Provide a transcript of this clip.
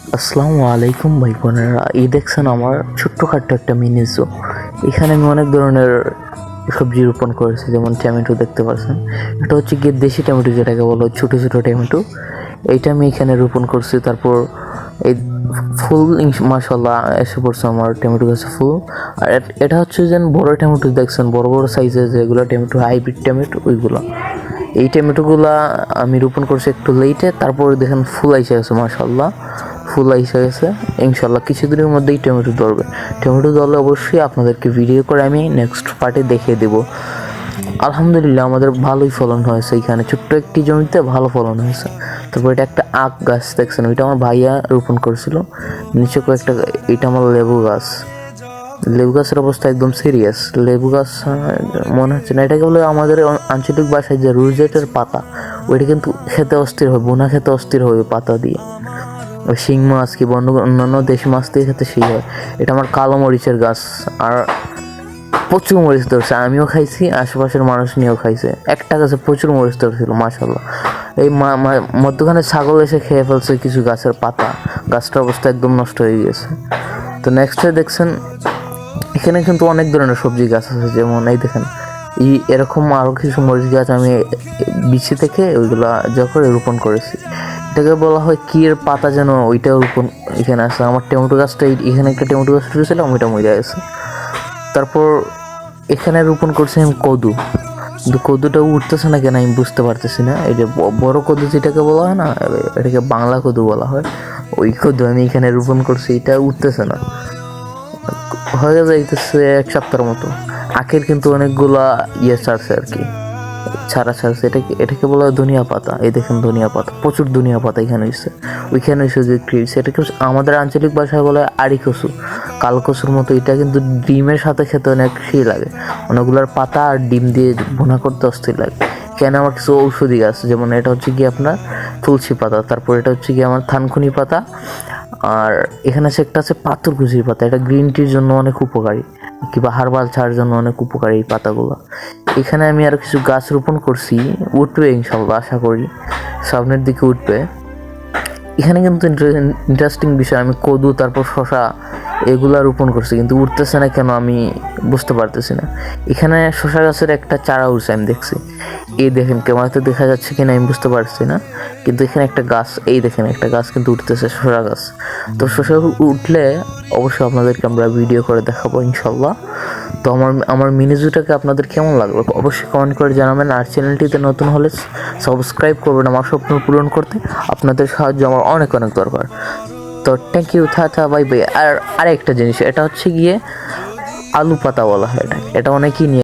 আসসালামু আলাইকুম ভাই বোনেরা। এই দেখছেন আমার ছোট্টখাট্ট একটা মিনি জো এখানে আমি অনেক ধরনের সবজি রোপণ করেছি, যেমন টমেটো দেখতে পাচ্ছেন। এটা হচ্ছে গিয়ে দেশি টমেটো, যেটাকে বলো ছোটো ছোটো টমেটো। এইটা আমি এখানে রোপণ করছি। তারপর এই ফুল মাসাল্লাহ এসে পড়ছে আমার টমেটো গাছে ফুল। আর এটা হচ্ছে যেন বড় টমেটো দেখছেন, বড় বড় সাইজের যেগুলো টমেটো হাইব্রিড টমেটো, ওইগুলো। এই টমেটোগুলা আমি রোপণ করছি একটু লেটে তারপর দেখেন ফুল আইসে গেছে মাসাল্লাহ ফুল আইসে গেছে, ইনশাল্লাহ কিছুদিনের মধ্যেই টমেটো ধরবে। টমেটো ধরলে অবশ্যই আপনাদেরকে ভিডিও করে আমি নেক্সট পার্টে দেখিয়ে দেব। আলহামদুলিল্লাহ আমাদের ভালোই ফলন হয়েছে এখানে। ছোট্ট একটি জমিতে ভালো ফলন হয়েছে। তারপর এটা একটা আখ গাছ দেখছেন, ওইটা আমার ভাইয়া রোপণ করেছিল। নিচে কয়েকটা, এটা আমার লেবু গাছ। লেবু গাছের অবস্থা একদম সিরিয়াস লেবু গাছ মনে হচ্ছে না এটাকে বলে আমাদের আঞ্চলিক ভাষায় যে রুজেটের পাতা, ওইটা কিন্তু খেতে অস্থির হবে বোনা খেতে অস্থির হবে পাতা দিয়ে। ওই শিং মাছ কি বন্য অন্যান্য দেশি মাছ দিয়ে খেতে সেই হয়। এটা আমার কালো মরিচের গাছ। আর প্রচুর মরিচ ধরছে। আমিও খাইছি, আশেপাশের মানুষ নিয়েও খাইছে। একটা গাছে প্রচুর মরিচ ধরছিল মাশাল্লাহ এই মধ্যখানে ছাগল এসে খেয়ে ফেলছে কিছু গাছের পাতা। গাছটার অবস্থা একদম নষ্ট হয়ে গেছে তো নেক্সটে দেখছেন, এখানে কিন্তু অনেক ধরনের সবজি গাছ আছে। যেমন এই দেখেন এই এরকম আরও কিছু মরিচ গাছ আমি বিচি থেকে ওইগুলা যা করে রোপণ করেছি। এটাকে বলা হয় কিয়ের পাতা যেন রোপণ এখানে আছে। আমার টমেটো গাছটা এখানে একটা টমেটো গাছ রয়েছিলাম ওইটা মরে গেছে। তারপর এখানে রোপণ করছি আমি কদু। কিন্তু কদুটা উঠতেছে না কেন আমি বুঝতে পারতেছি না। এই যে বড় কদু যেটাকে বলা হয় না এটাকে বাংলা কদু বলা হয়, ওই কদু আমি এখানে রোপণ করছি, এটা উঠতেছে না। হয়ে যাইতেছে এক সপ্তাহের মতো। আখের কিন্তু অনেকগুলা ইয়ে ছাড়ছে আর কি। ছাড়া ছাড়ছে এটাকে এটাকে বলা হয় ধনিয়া পাতা? এই দেখেন ধনিয়া পাতা, প্রচুর ধনিয়া পাতা এখানে হয়েছে ওইখানে হয়েছে যে ক্রিস এটাকে আমাদের আঞ্চলিক ভাষায় বলা হয় আড়ি কচু কাল কচুর মতো এটা কিন্তু ডিমের সাথে খেতে অনেক সেই লাগে। অনেকগুলোর পাতা আর ডিম দিয়ে ভুনা করতে অস্থির লাগে। কেন আমার কিছু ঔষধি গাছ, যেমন এটা হচ্ছে কি আপনার তুলসী পাতা, তারপর এটা হচ্ছে কি আমার থানকুনি পাতা, আর এখানে আছে একটা আছে পাথর পাথরকুচির পাতা। এটা গ্রিন টির জন্য অনেক উপকারী, কিংবা হারবাল ছাড়ার জন্য অনেক উপকারী এই পাতাগুলো। এখানে আমি আর কিছু গাছ রোপণ করছি। উঠবে ইনশাল্লাহ আশা করি। সামনের দিকে উঠবে। এখানে কিন্তু ইন্টারেস্টিং বিষয়, আমি কদু, তারপর শশা এগুলা রোপণ করছি। কিন্তু উঠতেছে না কেন আমি বুঝতে পারতেছি না। এখানে শশা গাছের একটা চারা উঠছে, আমি দেখছি। এই দেখেন ক্যামেরাতে দেখা যাচ্ছে কিনা আমি বুঝতে পারছি না। কিন্তু এখানে একটা গাছ, এই দেখেন একটা গাছ কিন্তু উঠতেছে শশা গাছ। তো শশা উঠলে অবশ্যই আপনাদেরকে আমরা ভিডিও করে দেখাবো ইনশাল্লাহ তো আমার আমার মিনিজুটাকে আপনাদের কেমন লাগল? অবশ্যই কমেন্ট করে জানাবেন। আর চ্যানেলটিতে নতুন হলে সাবস্ক্রাইব করবেন আমার স্বপ্ন পূরণ করতে। আপনাদের সাহায্য আমার অনেক অনেক দরকার। তো থ্যাংক ইউ থা থা বাই বাই আর আরেকটা জিনিস, এটা হচ্ছে গিয়ে আলু পাতা বলা হয়। এটা এটা অনেকেই নিয়ে